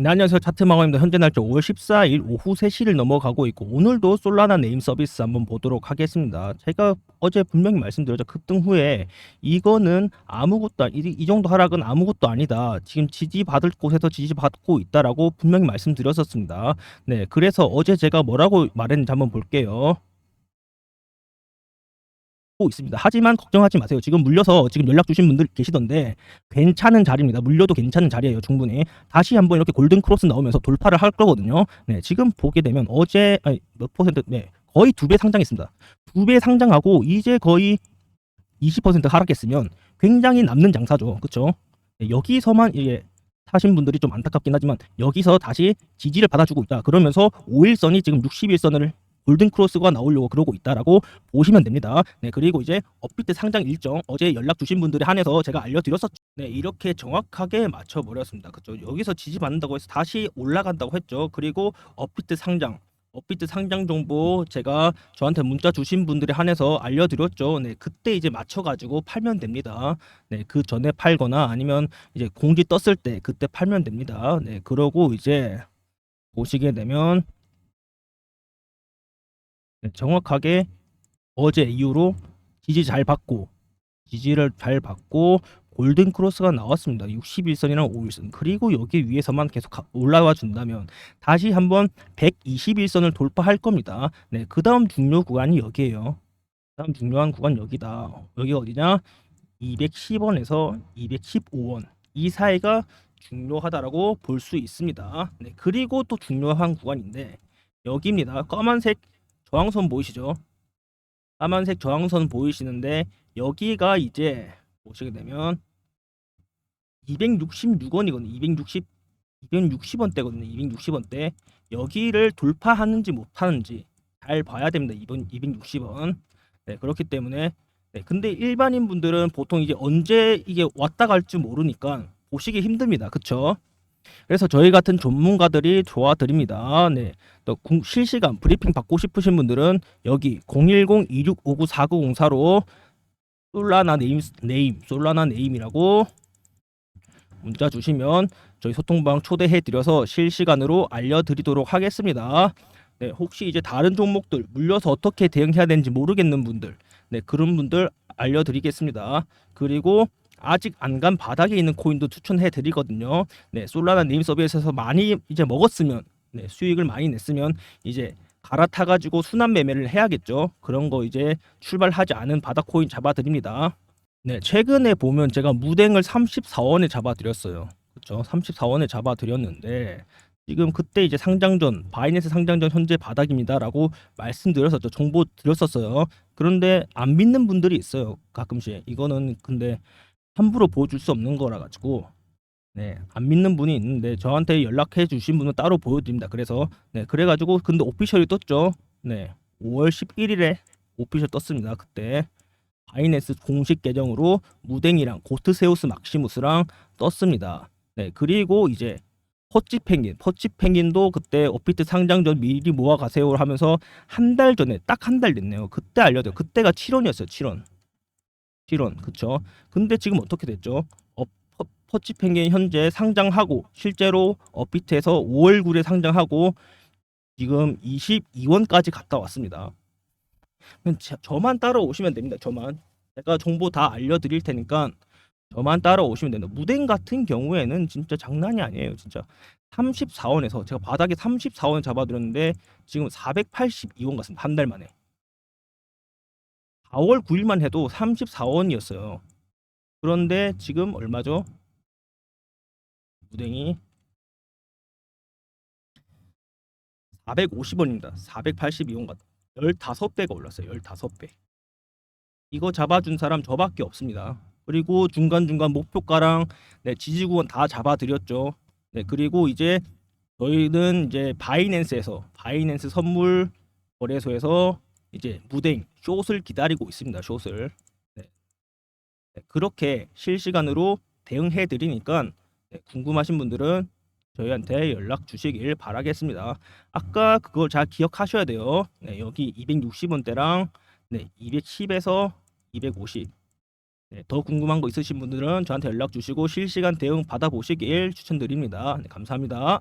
네, 안녕하세요. 차트망원입니다. 현재 날짜 5월 14일 오후 3시를 넘어가고 있고 오늘도 솔라나 네임 서비스 한번 보도록 하겠습니다. 제가 어제 분명히 말씀드렸죠. 급등 후에 이거는 아무것도 아니, 이, 이 정도 하락은 아무것도 아니다. 지금 지지받을 곳에서 지지받고 있다라고 분명히 말씀드렸었습니다. 네, 그래서 어제 제가 뭐라고 말했는지 한번 볼게요. 있습니다. 하지만 걱정하지 마세요. 지금 물려서 지금 연락 주신 분들 계시던데 괜찮은 자리입니다. 물려도 괜찮은 자리예요. 충분히. 다시 한번 이렇게 골든 크로스 나오면서 돌파를 할 거거든요. 네, 지금 보게 되면 어제 아니, 몇 퍼센트 네, 거의 두 배 상장했습니다. 두 배 상장하고 이제 거의 20% 하락했으면 굉장히 남는 장사죠. 그렇죠? 네, 여기서만 이게 사신 분들이 좀 안타깝긴 하지만 여기서 다시 지지를 받아주고 있다. 그러면서 5일선이 지금 61선을 골든 크로스가 나오려고 그러고 있다라고 보시면 됩니다. 네, 그리고 이제 업비트 상장 일정 어제 연락 주신 분들에 한해서 제가 알려드렸었죠. 네, 이렇게 정확하게 맞춰 버렸습니다. 그죠? 여기서 지지받는다고 해서 다시 올라간다고 했죠. 그리고 업비트 상장 업비트 상장 정보 제가 저한테 문자 주신 분들에 한해서 알려드렸죠. 네, 그때 이제 맞춰가지고 팔면 됩니다. 네, 그 전에 팔거나 아니면 이제 공지 떴을 때 그때 팔면 됩니다. 네, 그러고 이제 보시게 되면 네, 정확하게 어제 이후로 지지 잘 받고 지지를 잘 받고 골든 크로스가 나왔습니다. 61선이랑 5일선. 그리고 여기 위에서만 계속 가- 올라와 준다면 다시 한번 121선을 돌파할 겁니다. 네, 그 다음 중요 구간이 여기에요. 그다음 중요한 구간 여기다. 여기 어디냐? 210원에서 215원. 이 사이가 중요하다라고 볼 수 있습니다. 네, 그리고 또 중요한 구간인데 여기입니다. 검은색 저항선 보이시죠? 까만색 저항선 보이시는데 여기가 이제 보시게 되면 266원이거든요. 260 260원대거든요. 260원대. 여기를 돌파하는지 못하는지 잘 봐야 됩니다. 이번 260원. 네, 그렇기 때문에 네, 근데 일반인 분들은 보통 이제 언제 이게 왔다 갈지 모르니까 보시기 힘듭니다. 그쵸? 그래서 저희 같은 전문가들이 도와드립니다. 네. 또 공- 실시간 브리핑 받고 싶으신 분들은 여기 010-2659-4904로 솔라나 네임 네임 솔라나 네임이라고 문자 주시면 저희 소통방 초대해 드려서 실시간으로 알려드리도록 하겠습니다. 네, 혹시 이제 다른 종목들 물려서 어떻게 대응해야 되는지 모르겠는 분들, 네 그런 분들 알려드리겠습니다. 그리고 아직 안 간 바닥에 있는 코인도 추천해 드리거든요. 네, 솔라나 네임 서비스에서 많이 이제 먹었으면, 네 수익을 많이 냈으면 이제 갈아타 가지고 순환 매매를 해야겠죠. 그런 거 이제 출발하지 않은 바닥 코인 잡아 드립니다. 네, 최근에 보면 제가 무댕을 34원에 잡아 드렸어요. 그렇죠? 34원에 잡아 드렸는데 지금 그때 이제 상장전 바이낸스 상장전 현재 바닥입니다라고 말씀드렸었죠. 정보 드렸었어요. 그런데 안 믿는 분들이 있어요. 가끔씩 이거는 근데 함부로 보여줄 수 없는 거라 가지고 네, 안 믿는 분이 있는데 저한테 연락해 주신 분은 따로 보여드립니다. 그래서 네, 그래 가지고 근데 오피셜이 떴죠. 네, 5월 11일에 오피셜 떴습니다. 그때 바이낸스 공식 계정으로 무댕이랑 고트세우스 막시무스랑 떴습니다. 네, 그리고 이제 퍼치 펭귄, 퍼치 펭귄도 그때 오피트 상장 전 미리 모아 가세요 하면서 한 달 전에 딱 한 달 됐네요. 그때 알려줘요. 그때가 7원이었어요. 7원. 7원. 그쵸? 근데 지금 어떻게 됐죠? 어, 퍼, 퍼치 펭귄 현재 상장하고 실제로 업비트에서 5월 9일에 상장하고 지금 22원까지 갔다 왔습니다. 저만 따라오시면 됩니다. 저만. 제가 정보 다 알려드릴 테니까 저만 따라오시면 됩니다. 무댕 같은 경우에는 진짜 장난이 아니에요. 진짜 34원에서 제가 바닥에 34원 잡아드렸는데 지금 482원 같습니다. 한 달 만에. 4월 9일만 해도 34원이었어요. 그런데 지금 얼마죠? 무댕이 450원입니다. 482원 같 15배가 올랐어요. 15배. 이거 잡아준 사람 저밖에 없습니다. 그리고 중간중간 목표가랑 네, 지지구원 다 잡아드렸죠. 네, 그리고 이제 저희는 이제 바이낸스에서 바이낸스 선물 거래소에서 이제 무댕 숏을 기다리고 있습니다. 숏을 네. 네, 그렇게 실시간으로 대응해 드리니까 네, 궁금하신 분들은 저희한테 연락 주시길 바라겠습니다. 아까 그걸 잘 기억하셔야 돼요. 네, 여기 260원대랑 네, 210에서 250 네, 더 궁금한 거 있으신 분들은 저한테 연락 주시고 실시간 대응 받아보시길 추천드립니다. 네, 감사합니다.